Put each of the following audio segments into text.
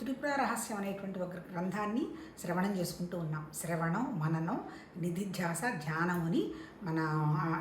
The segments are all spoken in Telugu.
త్రిపుర రహస్యం అనేటువంటి ఒక గ్రంథాన్ని శ్రవణం చేసుకుంటూ ఉన్నాం. శ్రవణం మననం నిధిధ్యాస ధ్యానం అని మన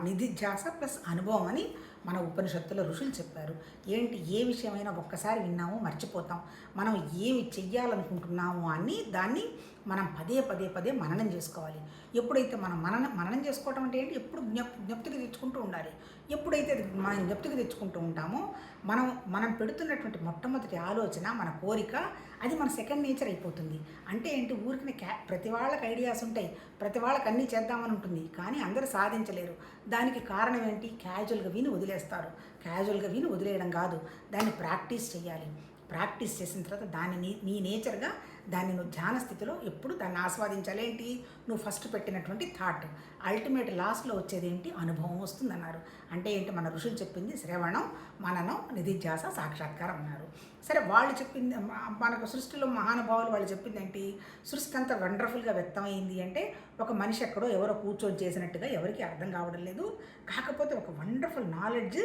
నిధిధ్యాస ప్లస్ అనుభవం అని మన ఉపనిషత్తులో ఋషులు చెప్పారు ఏంటి ఏ విషయమైనా ఒక్కసారి విన్నామో మర్చిపోతాం. మనం ఏమి చెయ్యాలనుకుంటున్నామో అని దాన్ని మనం పదే పదే పదే మననం చేసుకోవాలి. ఎప్పుడైతే మనం మనన మననం చేసుకోవటం అంటే ఏంటి? ఎప్పుడు జ్ఞప్ జ్ఞప్తికి తెచ్చుకుంటూ ఉండాలి. ఎప్పుడైతే అది మనం జ్ఞప్తికి తెచ్చుకుంటూ ఉంటామో మనం మనం పెడుతున్నటువంటి మొట్టమొదటి ఆలోచన మన కోరిక అది మన సెకండ్ నేచర్ అయిపోతుంది. అంటే ఏంటి? ఊరికి క్యా ప్రతి వాళ్ళకి ఐడియాస్ ఉంటాయి. ప్రతి వాళ్ళకి అన్నీ చేద్దామని ఉంటుంది. కానీ అందరూ సాధించలేరు. దానికి కారణం ఏంటి? క్యాజువల్గా విని వదిలేస్తారు. క్యాజువల్గా వీళ్ళు వదిలేయడం కాదు. దాన్ని ప్రాక్టీస్ చేయాలి ప్రాక్టీస్ చేసిన తర్వాత దాన్ని నీ నీ నేచర్గా దాన్ని నువ్వు ధ్యాన స్థితిలో ఎప్పుడు దాన్ని ఆస్వాదించాలి? ఏంటి? నువ్వు ఫస్ట్ పెట్టినటువంటి థాట్. అల్టిమేట్ లాస్ట్లో వచ్చేది ఏంటి? అనుభవం వస్తుందన్నారు. అంటే ఏంటి? మన ఋషులు చెప్పింది శ్రవణం మననం నిధిధ్యాస సాక్షాత్కారం అన్నారు. సరే వాళ్ళు చెప్పింది మనకు సృష్టిలో మహానుభావులు వాళ్ళు చెప్పింది ఏంటి? సృష్టి అంతా వండర్ఫుల్గా వ్యక్తమైంది అంటే ఒక మనిషి ఎక్కడో ఎవరో కూర్చొని చేసినట్టుగా ఎవరికి అర్థం కావడం లేదు. కాకపోతే ఒక వండర్ఫుల్ నాలెడ్జ్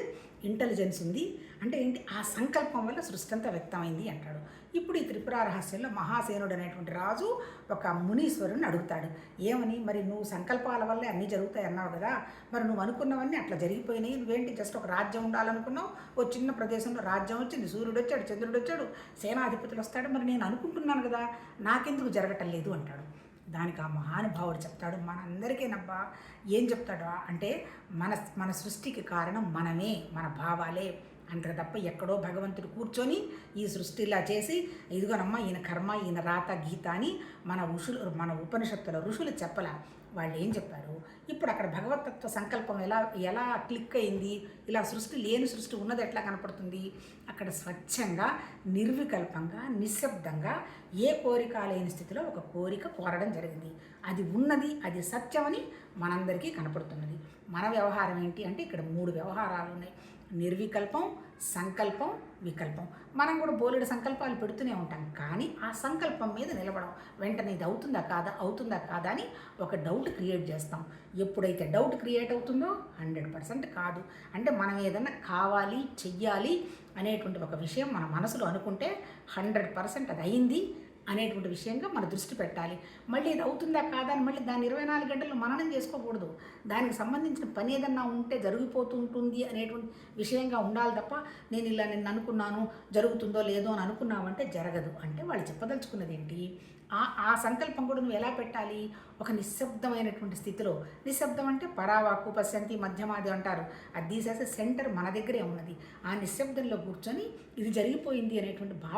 ఇంటెలిజెన్స్ ఉంది. అంటే ఏంటి? ఆ సంకల్పం వల్ల సృష్టి అంతా వ్యక్తమైంది అంటాడు. ఇప్పుడు ఈ త్రిపుర రహస్యంలో మహాసేనుడు అనేటువంటి రాజు ఒక మునీశ్వరుని అడుగుతాడు. ఏమని? మరి నువ్వు సంకల్పాల వల్లే అన్నీ జరుగుతాయి అన్నావు కదా మరి నువ్వు అనుకున్నవన్నీ అట్లా జరిగిపోయినాయి. నువ్వేంటి? జస్ట్ ఒక రాజ్యం ఉండాలనుకున్నావు? ఓ చిన్న ప్రదేశంలో రాజ్యం వచ్చింది సూర్యుడు వచ్చాడు చంద్రుడు వచ్చాడు సేనాధిపతులు వస్తాడు మరి నేను అనుకుంటున్నాను కదా నాకెందుకు జరగటం లేదు అంటాడు. దానికి ఆ మహానుభావుడు చెప్తాడు మనందరికీనబ్బా ఏం చెప్తాడు? అంటే మన మన సృష్టికి కారణం మనమే మన భావాలే. అంటారు తప్ప ఎక్కడో భగవంతుడు కూర్చొని ఈ సృష్టిలా చేసి ఇదిగోనమ్మా ఈయన కర్మ ఈయన రాత గీత అని మన ఋషులు మన ఉపనిషత్తుల ఋషులు చెప్పల. వాళ్ళు ఏం చెప్పారు? ఇప్పుడు అక్కడ భగవతత్వ సంకల్పం ఎలా ఎలా క్లిక్ అయింది? ఇలా సృష్టి లేని సృష్టి ఉన్నది ఎట్లా కనపడుతుంది? అక్కడ స్వచ్ఛంగా నిర్వికల్పంగా నిశ్శబ్దంగా ఏ కోరిక లేని స్థితిలో ఒక కోరిక కోరడం జరిగింది. అది ఉన్నది అది సత్యమని మనందరికీ కనపడుతున్నది. మన వ్యవహారం ఏంటి అంటే ఇక్కడ మూడు వ్యవహారాలు ఉన్నాయి. నిర్వికల్పం సంకల్పం వికల్పం. మనం కూడా బోలెడు సంకల్పాలు పెడుతూనే ఉంటాం కానీ ఆ సంకల్పం మీద నిలబడం వెంటనే ఇది అవుతుందా కాదా అవుతుందా కాదా అని ఒక డౌట్ క్రియేట్ చేస్తాం. ఎప్పుడైతే డౌట్ క్రియేట్ అవుతుందో హండ్రెడ్ పర్సెంట్ కాదు. అంటే మనం ఏదైనా కావాలి చెయ్యాలి అనేటువంటి ఒక విషయం మన మనసులో అనుకుంటే హండ్రెడ్ పర్సెంట్ అది అయింది. అనేటువంటి విషయంగా మన దృష్టి పెట్టాలి. మళ్ళీ ఇది అవుతుందా కాదా అని మళ్ళీ దాన్ని ఇరవై నాలుగు గంటలు మననం చేసుకోకూడదు. దానికి సంబంధించిన పని ఏదన్నా ఉంటే జరిగిపోతుంటుంది అనేటువంటి విషయంగా ఉండాలి తప్ప నేను ఇలా నేను అనుకున్నాను జరుగుతుందో లేదో అని అనుకున్నామంటే జరగదు. అంటే వాళ్ళు చెప్పదలుచుకున్నది ఏంటి ఆ ఆ సంకల్పం కూడా నువ్వు ఎలా పెట్టాలి? ఒక నిశ్శబ్దమైనటువంటి స్థితిలో. నిశ్శబ్దం అంటే పరావాకు పశ్యంతి మధ్యమాది అంటారు. అది తీసేసే సెంటర్ మన దగ్గరే ఉన్నది. ఆ నిశ్శబ్దంలో కూర్చొని ఇది జరిగిపోయింది అనేటువంటి భావ